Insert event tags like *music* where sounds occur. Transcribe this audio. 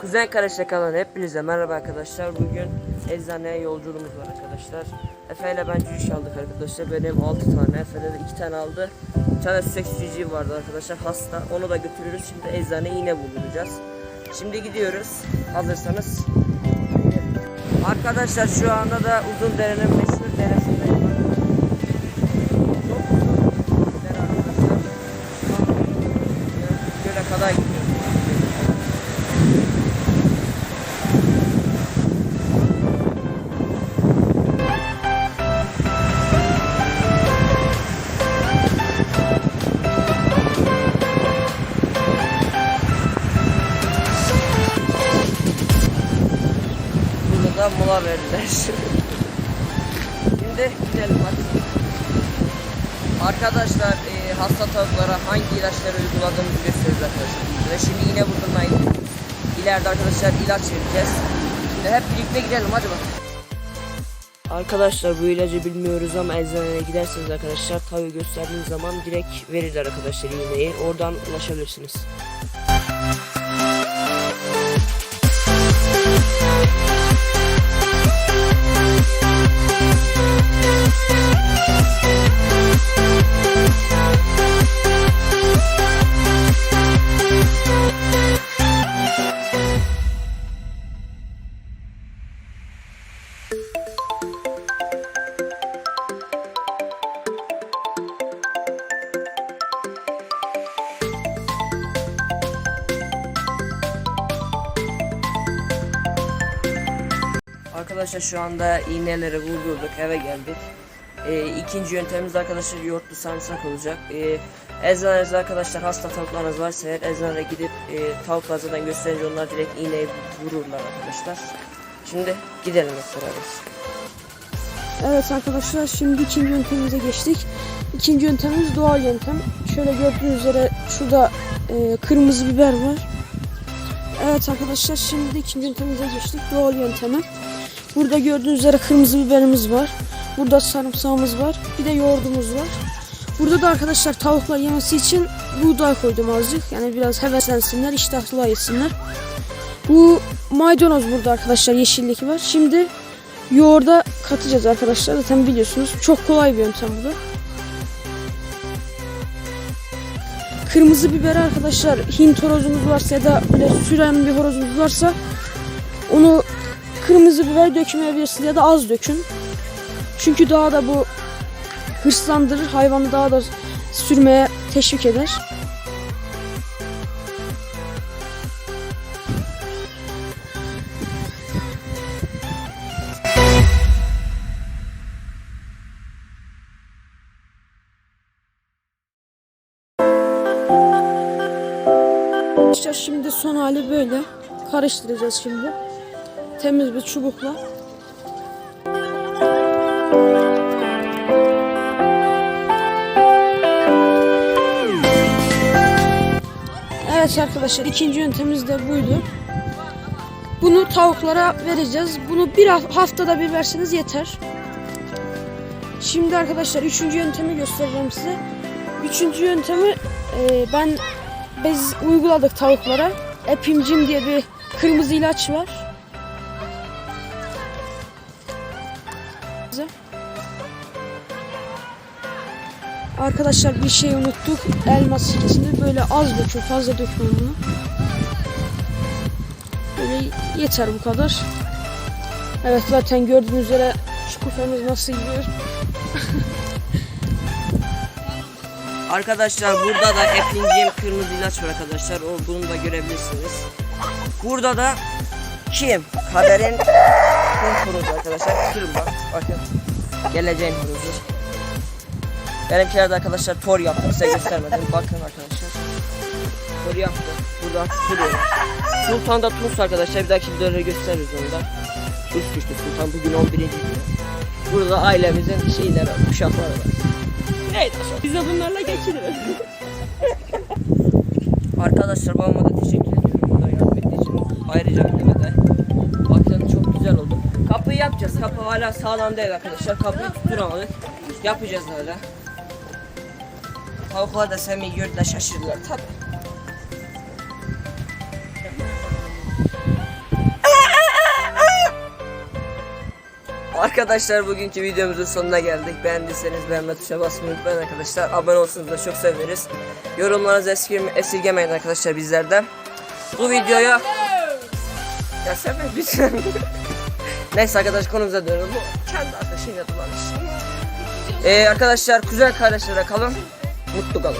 Kuzen Karışla kalan hepinize merhaba arkadaşlar. Bugün eczaneye yolculuğumuz var arkadaşlar. Efe ile ben cüce aldık arkadaşlar. Benim 6 tane, Efe'de de 2 tane aldı. Bir tane seks cüce vardı arkadaşlar hasta. Onu da götürürüz. Şimdi eczaneye yine bulunacağız. Şimdi gidiyoruz. Hazırsanız. Arkadaşlar şu anda da uzun derenin mola verdiler. *laughs* Şimdi gidelim hadi. Arkadaşlar e, hasta tavuklara hangi ilaçları uyguladığımızı gösteriyoruz arkadaşlar. Ve şimdi yine vurdurmaya gidiyoruz. İleride arkadaşlar ilaç vereceğiz. Şimdi hep birlikte gidelim hadi bakalım. Arkadaşlar bu ilacı bilmiyoruz ama eczaneye giderseniz arkadaşlar tavuğu gösterdiğiniz zaman direkt verirler arkadaşlar iğneyi. Oradan ulaşabilirsiniz. Arkadaşlar şu anda iğneleri vurdurduk eve geldik. Ee, ikinci yöntemimiz arkadaşlar yoğurtlu sarımsak olacak. Ee, eczanenizde arkadaşlar hasta tavuklarınız varsa eğer eczaneye gidip e, tavuklar gösterince onlar direkt iğneyi vururlar arkadaşlar. Şimdi gidelim hep. Evet arkadaşlar şimdi ikinci yöntemimize geçtik. İkinci yöntemimiz doğal yöntem. Şöyle gördüğünüz üzere şurada e, kırmızı biber var. Evet arkadaşlar şimdi ikinci yöntemimize geçtik. Doğal yöntemi. Burada gördüğünüz üzere kırmızı biberimiz var. Burada sarımsağımız var. Bir de yoğurdumuz var. Burada da arkadaşlar tavuklar yemesi için buğday koydum azıcık. Yani biraz heveslensinler, iştahlı yesinler. Bu maydanoz burada arkadaşlar yeşillik var. Şimdi yoğurda katacağız arkadaşlar. Zaten biliyorsunuz. Çok kolay bir yöntem bu da. Kırmızı biber arkadaşlar Hint horozunuz varsa ya da böyle süren bir horozunuz varsa onu kırmızı biber dökmeyebilirsiniz ya da az dökün. Çünkü daha da bu hırslandırır hayvanı daha da sürmeye teşvik eder. Arkadaşlar şimdi son hali böyle. Karıştıracağız şimdi. Temiz bir çubukla. Evet arkadaşlar ikinci yöntemimiz de buydu. Bunu tavuklara vereceğiz. Bunu bir ha- haftada bir verseniz yeter. Şimdi arkadaşlar üçüncü yöntemi göstereceğim size. Üçüncü yöntemi e, ben biz uyguladık tavuklara. Epimcin diye bir kırmızı ilaç var. Arkadaşlar bir şey unuttuk. Elma sirkesini böyle az dökün, fazla dökmeyin bunu. Böyle yeter bu kadar. Evet zaten gördüğünüz üzere şu kufemiz nasıl gidiyor. *laughs* Arkadaşlar burada da Epincim kırmızı ilaç var arkadaşlar. O bunu da görebilirsiniz. Burada da kim? Kaderin kum horozu arkadaşlar. Kırın bak. Bakın. Geleceğin horozu. Benimkiler de arkadaşlar tor yaptım size göstermedim. Bakın arkadaşlar. Tor yaptım. Burada kuruyorlar. Sultan da Tunus arkadaşlar. Bir dahaki videoları gösteririz onu da. Tuz düştü Sultan. Bugün 11. gün. Burada da ailemizin şeyleri, uşakları var. O? Biz de bunlarla geçiriyoruz. *laughs* Arkadaşlar babama teşekkür ediyorum burada yardım ettiği için. Ayrıca Bakıyoruz kapı hala sağlam değil arkadaşlar. Kapıyı tutturamadık. Yapacağız öyle. Tavuklar da Semih gördüler şaşırdılar tabi. Arkadaşlar bugünkü videomuzun sonuna geldik. Beğendiyseniz beğenme tuşuna basmayı unutmayın arkadaşlar. Abone olsanız da çok seviniriz. Yorumlarınızı esirgeme, esirgemeyin arkadaşlar bizlerden. Bu videoya... Ya sen mi? Neyse arkadaş konumuza dönelim. Kendi ateşiyle dolanış. Ee, arkadaşlar güzel kardeşlere kalın. Mutlu kalın.